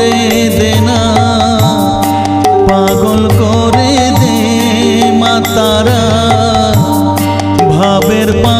করে দে না। পাগল করে দে মাতারা ভাবের পা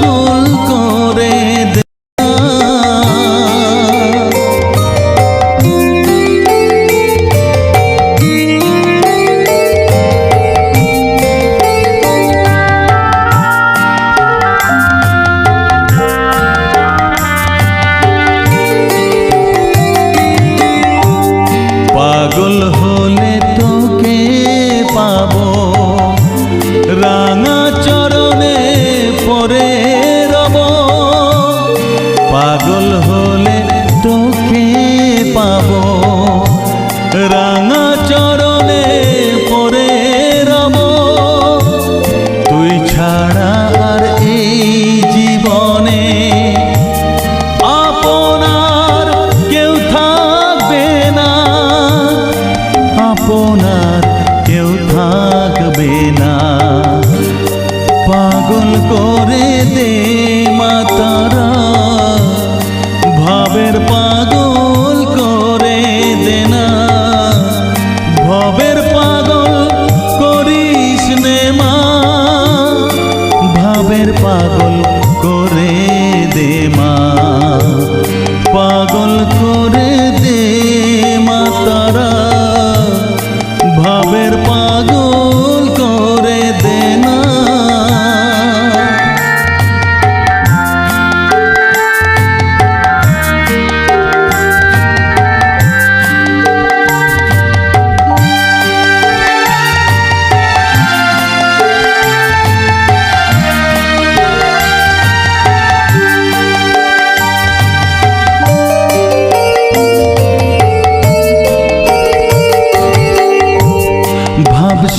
Jangan ভাবের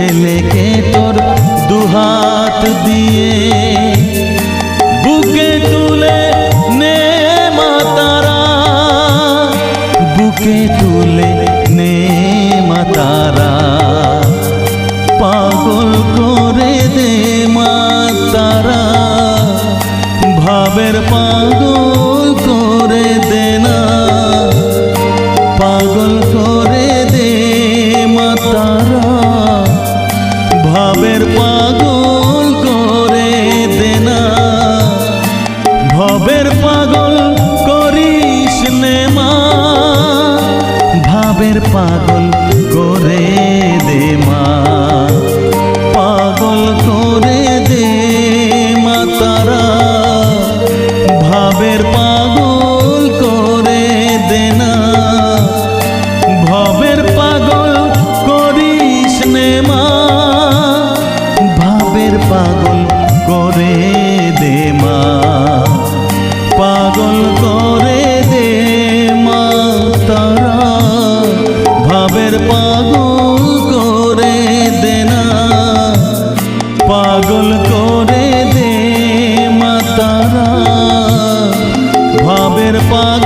ছেলেকে তোর দুহাত দিয়ে বুকে তুলে নে মাতারা বুকে তুলে নে মাতারা পাগল করে দে মাতারা ভাবের পাগল ভবের পাগল করিস নে মা, ভাবের পাগল করে দে মা, পাগল করে দে মা তারা, ভাবের পাগল করে দে না, পাগল করে দে মা তারা, ভাবের পাগল